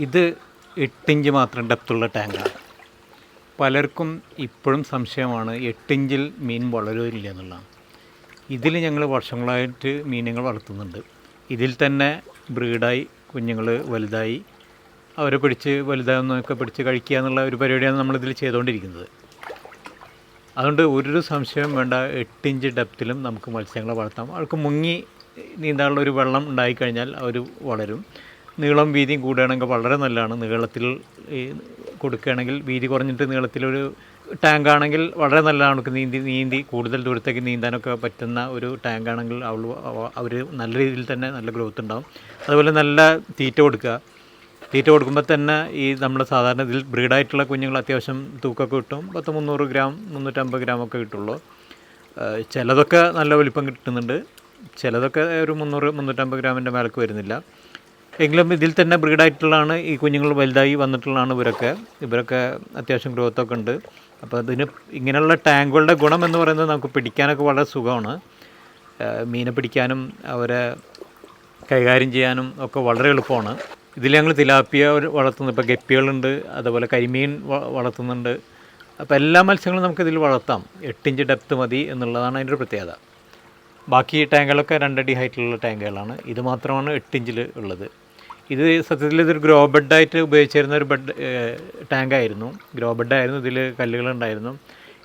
ഇത് എട്ടിഞ്ച് മാത്രം ഡെപ്തുള്ള ടാങ്കാണ്. പലർക്കും ഇപ്പോഴും സംശയമാണ് എട്ടിഞ്ചിൽ മീൻ വളരുമില്ല എന്നുള്ളതാണ്. ഇതിൽ ഞങ്ങൾ വർഷങ്ങളായിട്ട് മീനുകൾ വളർത്തുന്നുണ്ട്. ഇതിൽ തന്നെ ബ്രീഡായി കുഞ്ഞുങ്ങൾ വലുതായി അവരെ പിടിച്ച് വലുതാകുന്നൊക്കെ പിടിച്ച് കഴിക്കുക എന്നുള്ള ഒരു പരിപാടിയാണ് നമ്മളിതിൽ ചെയ്തുകൊണ്ടിരിക്കുന്നത്. അതുകൊണ്ട് ഒരു സംശയം വേണ്ട എട്ടിഞ്ച് ഡെപ്തിലും നമുക്ക് മത്സ്യങ്ങളെ വളർത്താം. അവർക്ക് മുങ്ങി നീന്താനുള്ള ഒരു വെള്ളം ഉണ്ടായിക്കഴിഞ്ഞാൽ അവർ വളരും. നീളം വീതിയും കൂടുകയാണെങ്കിൽ വളരെ നല്ലതാണ്. നീളത്തിൽ ഈ കൊടുക്കുകയാണെങ്കിൽ വീതി കുറഞ്ഞിട്ട് നീളത്തിലൊരു ടാങ്ക് ആണെങ്കിൽ വളരെ നല്ലതാണ്. അവർക്ക് നീന്തി നീന്തി കൂടുതൽ ദൂരത്തേക്ക് നീന്താനൊക്കെ പറ്റുന്ന ഒരു ടാങ്ക് ആണെങ്കിൽ അവൾ അവർ നല്ല രീതിയിൽ തന്നെ നല്ല ഗ്രോത്ത് ഉണ്ടാവും. അതുപോലെ നല്ല തീറ്റ കൊടുക്കുക. തീറ്റ കൊടുക്കുമ്പോൾ തന്നെ ഈ നമ്മൾ സാധാരണ ഇതിൽ ബ്രീഡായിട്ടുള്ള കുഞ്ഞുങ്ങൾ അത്യാവശ്യം തൂക്കമൊക്കെ കിട്ടും. പത്ത് മുന്നൂറ് ഗ്രാം മുന്നൂറ്റമ്പത് ഗ്രാം ഒക്കെ കിട്ടുള്ളൂ ചിലതൊക്കെ നല്ല വലിപ്പം കിട്ടുന്നുണ്ട്. ചിലതൊക്കെ ഒരു മുന്നൂറ് മുന്നൂറ്റമ്പത് ഗ്രാമിന്റെ മേലേക്ക് വരുന്നില്ല. എങ്കിലും ഇതിൽ തന്നെ ബ്രീഡായിട്ടുള്ളതാണ് ഈ കുഞ്ഞുങ്ങൾ വലുതായി വന്നിട്ടുള്ളതാണ് ഇവരൊക്കെ. ഇവരൊക്കെ അത്യാവശ്യം ഗ്രോത്തൊക്കെ ഉണ്ട്. അപ്പോൾ അതിന് ഇങ്ങനെയുള്ള ടാങ്കുകളുടെ ഗുണം എന്ന് പറയുന്നത് നമുക്ക് പിടിക്കാനൊക്കെ വളരെ സുഖമാണ്. മീനെ പിടിക്കാനും അവരെ കൈകാര്യം ചെയ്യാനും ഒക്കെ വളരെ എളുപ്പമാണ്. ഇതിൽ ഞങ്ങൾ തിലാപ്പിയ വളർത്തുന്നു. ഇപ്പോൾ ഗപ്പികളുണ്ട് അതുപോലെ കരിമീൻ വളർത്തുന്നുണ്ട്. അപ്പോൾ എല്ലാ മത്സ്യങ്ങളും നമുക്കിതിൽ വളർത്താം. എട്ടിഞ്ച് ഡെപ്ത് മതി എന്നുള്ളതാണ് അതിന്റെ പ്രത്യേകത. ബാക്കി ടാങ്കുകളൊക്കെ രണ്ടടി ഹൈറ്റിലുള്ള ടാങ്കുകളാണ് ഇത് മാത്രമാണ് എട്ടിഞ്ചിൽ ഉള്ളത്. ഇത് സത്യത്തിൽ ഇതൊരു ഗ്രോ ബെഡായിട്ട് ഉപയോഗിച്ചിരുന്ന ഒരു ബെഡ് ടാങ്കായിരുന്നു. ഗ്രോ ബെഡായിരുന്നു ഇതിൽ കല്ലുകളുണ്ടായിരുന്നു.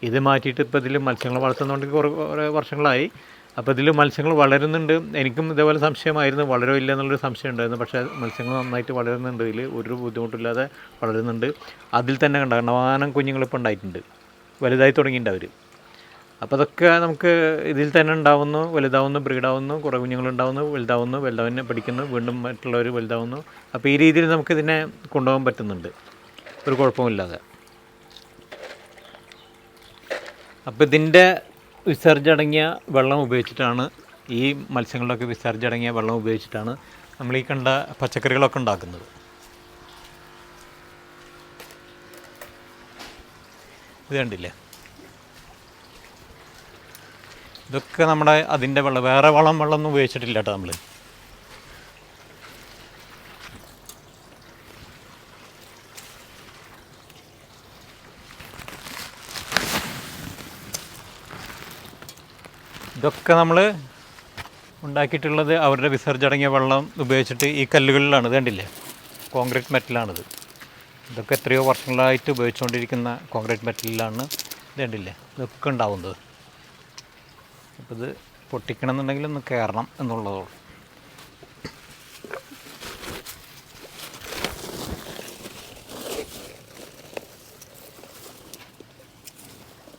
ഇത് മാറ്റിയിട്ട് ഇപ്പോൾ ഇതിൽ മത്സ്യങ്ങൾ വളർത്തുന്നതുകൊണ്ട് കുറേ കുറേ വർഷങ്ങളായി. അപ്പോൾ ഇതിൽ മത്സ്യങ്ങൾ വളരുന്നുണ്ട്. എനിക്കും ഇതേപോലെ സംശയമായിരുന്നു. വളരോ ഇല്ല എന്നുള്ളൊരു സംശയം ഉണ്ടായിരുന്നു. പക്ഷേ മത്സ്യങ്ങൾ നന്നായിട്ട് വളരുന്നുണ്ട്. ഇതിൽ ഒരു ബുദ്ധിമുട്ടില്ലാതെ വളരുന്നുണ്ട്. അതിൽ തന്നെ കണ്ട കണ്ടമാനം കുഞ്ഞുങ്ങളിപ്പോൾ ഉണ്ടായിട്ടുണ്ട്. വലുതായി തുടങ്ങിയിട്ടുണ്ട് അവർ അപ്പോൾ അതൊക്കെ നമുക്ക് ഇതിൽ തന്നെ ഉണ്ടാവുന്നു വലുതാവുന്നു ബ്രീഡാവുന്നു കുറേ കുഞ്ഞുങ്ങളുണ്ടാവുന്നു വലുതാവുന്നു വലുതാവിനെ പഠിക്കുന്നു വീണ്ടും മറ്റുള്ളവർ വലുതാവുന്നു. അപ്പോൾ ഈ രീതിയിൽ നമുക്കിതിനെ കൊണ്ടുപോകാൻ പറ്റുന്നുണ്ട്. ഒരു കുഴപ്പമില്ലാതെ അപ്പോൾ ഇതിന്റെ വിസർജടങ്ങിയ വെള്ളം ഉപയോഗിച്ചിട്ടാണ് ഈ മത്സ്യങ്ങളിലൊക്കെ വിസർജടങ്ങിയ വെള്ളം ഉപയോഗിച്ചിട്ടാണ് നമ്മൾ ഈ കണ്ട പച്ചക്കറികളൊക്കെ ഉണ്ടാക്കുന്നത്. ഇത് കണ്ടില്ലേ? ഇതൊക്കെ നമ്മുടെ അതിന്റെ വെള്ളം വേറെ വളം വെള്ളമൊന്നും ഉപയോഗിച്ചിട്ടില്ല കേട്ടോ നമ്മൾ ഇതൊക്കെ നമ്മൾ ഉണ്ടാക്കിയിട്ടുള്ളത് അവരുടെ വിസർജടങ്ങിയ വെള്ളം ഉപയോഗിച്ചിട്ട് ഈ കല്ലുകളിലാണ് ഇത് കണ്ടില്ലേ? കോൺക്രീറ്റ് മെറ്റലാണിത്. ഇതൊക്കെ എത്രയോ വർഷങ്ങളായിട്ട് ഉപയോഗിച്ചുകൊണ്ടിരിക്കുന്ന കോൺക്രീറ്റ് മെറ്റലിലാണ് ഇത് കണ്ടില്ലേ? ഇതൊക്കെ ഉണ്ടാവുന്നത്. ഇത് പൊട്ടിക്കണം എന്നുണ്ടെങ്കിൽ ഒന്ന് കയറണം എന്നുള്ളതുള്ളൂ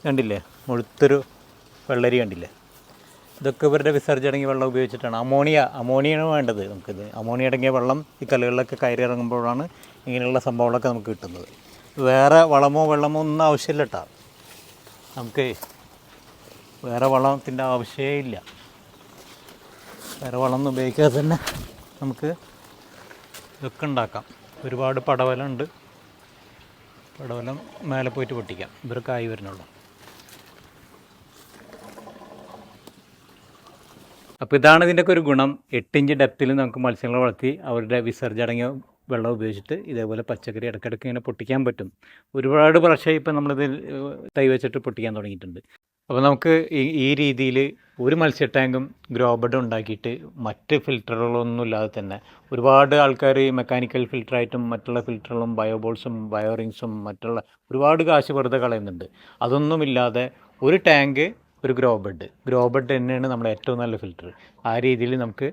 കണ്ടില്ലേ? മുഴുത്തൊരു വെള്ളരി കണ്ടില്ലേ? ഇതൊക്കെ ഇവരുടെ വിസർജനങ്ങി വെള്ളം ഉപയോഗിച്ചിട്ടാണ്. അമോണിയ അമോണിയാണ് വേണ്ടത് നമുക്കിത്. അമോണിയ അടങ്ങിയ വെള്ളം ഈ കല്ലുകളിലൊക്കെ കയറി ഇറങ്ങുമ്പോഴാണ് ഇങ്ങനെയുള്ള സംഭവങ്ങളൊക്കെ നമുക്ക് കിട്ടുന്നത്. വേറെ വളമോ വെള്ളമോ ഒന്നും ആവശ്യമില്ല കേട്ടോ നമുക്ക് വേറെ വളത്തിന്റെ ആവശ്യമേ ഇല്ല. വേറെ വളമൊന്നും ഉപയോഗിക്കാതെ തന്നെ നമുക്ക് ഇതൊക്കെ ഉണ്ടാക്കാം. ഒരുപാട് പടവലുണ്ട് പടവലം മേലെ പോയിട്ട് പൊട്ടിക്കാം. ഇവർക്ക് ആയി വരുന്നുള്ളൂ. അപ്പോൾ ഇതാണ് ഇതിന്റെയൊക്കെ ഒരു ഗുണം. എട്ടിഞ്ച് ഡെപ്തിൽ നമുക്ക് മത്സ്യങ്ങളെ വളർത്തി അവരുടെ വിസർജടങ്ങിയ വെള്ളം ഉപയോഗിച്ചിട്ട് ഇതേപോലെ പച്ചക്കറി ഇടയ്ക്കിടയ്ക്ക് ഇങ്ങനെ പൊട്ടിക്കാൻ പറ്റും. ഒരുപാട് പ്രാവശ്യം ഇപ്പം നമ്മളിത് തൈ വെച്ചിട്ട് പൊട്ടിക്കാൻ തുടങ്ങിയിട്ടുണ്ട്. അപ്പോൾ നമുക്ക് ഈ രീതിയിൽ ഒരു മത്സ്യ ടാങ്കും ഗ്രോബഡ് ഉണ്ടാക്കിയിട്ട് മറ്റ് ഫിൽറ്ററുകളൊന്നും ഇല്ലാതെ തന്നെ ഒരുപാട് ആൾക്കാർ മെക്കാനിക്കൽ ഫിൽറ്ററായിട്ടും മറ്റുള്ള ഫിൽറ്ററുകളും ബയോബോൾസും ബയോറിങ്സും മറ്റുള്ള ഒരുപാട് കാശ് വെറുതെ കളയുന്നുണ്ട്. അതൊന്നുമില്ലാതെ ഒരു ടാങ്ക് ഒരു ഗ്രോബഡ്. ഗ്രോബഡ് തന്നെയാണ് നമ്മുടെ ഏറ്റവും നല്ല ഫിൽറ്റർ ആ രീതിയിൽ നമുക്ക്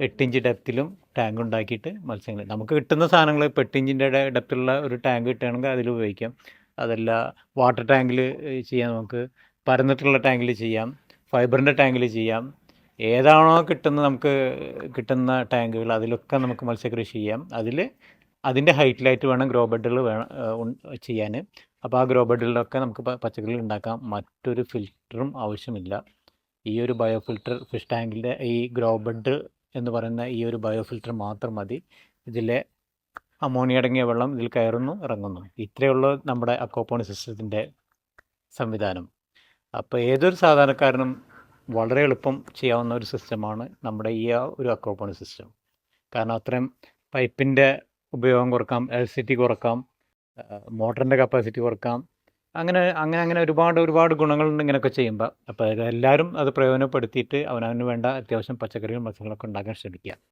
എട്ടിഞ്ച് ഡെപ്തിലും ടാങ്ക് ഉണ്ടാക്കിയിട്ട് മത്സ്യങ്ങൾ നമുക്ക് കിട്ടുന്ന സാധനങ്ങൾ ഇപ്പോൾ എട്ടിഞ്ചിന്റെ ഡെപ്തിലുള്ള ഒരു ടാങ്ക് കിട്ടുകയാണെങ്കിൽ അതിൽ ഉപയോഗിക്കാം. അതല്ല വാട്ടർ ടാങ്കിൽ ചെയ്യാൻ നമുക്ക് പരന്നിട്ടുള്ള ടാങ്കിൽ ചെയ്യാം ഫൈബറിന്റെ ടാങ്കിൽ ചെയ്യാം ഏതാണോ കിട്ടുന്ന നമുക്ക് കിട്ടുന്ന ടാങ്കുകൾ അതിലൊക്കെ നമുക്ക് മത്സ്യകൃഷി ചെയ്യാം. അതിൽ അതിന്റെ ഹൈറ്റിലായിട്ട് വേണം ഗ്രോ ബെഡുകൾ വേണം ചെയ്യാൻ. അപ്പോൾ ആ ഗ്രോ ബെഡുകളിലൊക്കെ നമുക്ക് പച്ചക്കറികൾ ഉണ്ടാക്കാം. മറ്റൊരു ഫിൽറ്ററും ആവശ്യമില്ല. ഈ ഒരു ബയോ ഫിൽറ്റർ ഫിഷ് ടാങ്കിന്റെ ഈ ഗ്രോ ബെഡ് എന്ന് പറയുന്ന ഈ ഒരു ബയോ ഫിൽറ്റർ മാത്രം മതി. ഇതിലെ അമോണിയ അടങ്ങിയ വെള്ളം ഇതിൽ കയറുന്നു ഇറങ്ങുന്നു. ഇത്രയുള്ള നമ്മുടെ അക്കോപ്പോണി സിസ്റ്റത്തിന്റെ സംവിധാനം. അപ്പോൾ ഏതൊരു സാധാരണക്കാരനും വളരെ എളുപ്പം ചെയ്യാവുന്ന ഒരു സിസ്റ്റമാണ് നമ്മുടെ ഈ ഒരു അക്രോപ്പണി സിസ്റ്റം. കാരണം അത്രയും പൈപ്പിന്റെ ഉപയോഗം കുറക്കാം എലക്ട്രിസിറ്റി കുറക്കാം മോട്ടറിന്റെ കപ്പാസിറ്റി കുറക്കാം. അങ്ങനെ അങ്ങനെ അങ്ങനെ ഒരുപാട് ഒരുപാട് ഗുണങ്ങളുണ്ട് ഇങ്ങനെയൊക്കെ ചെയ്യുമ്പോൾ അപ്പോൾ എല്ലാവരും അത് പ്രയോജനപ്പെടുത്തിയിട്ട് അവനവന് വേണ്ട അത്യാവശ്യം പച്ചക്കറികളും മത്സ്യങ്ങളൊക്കെ ഉണ്ടാക്കാൻ ശ്രമിക്കുക.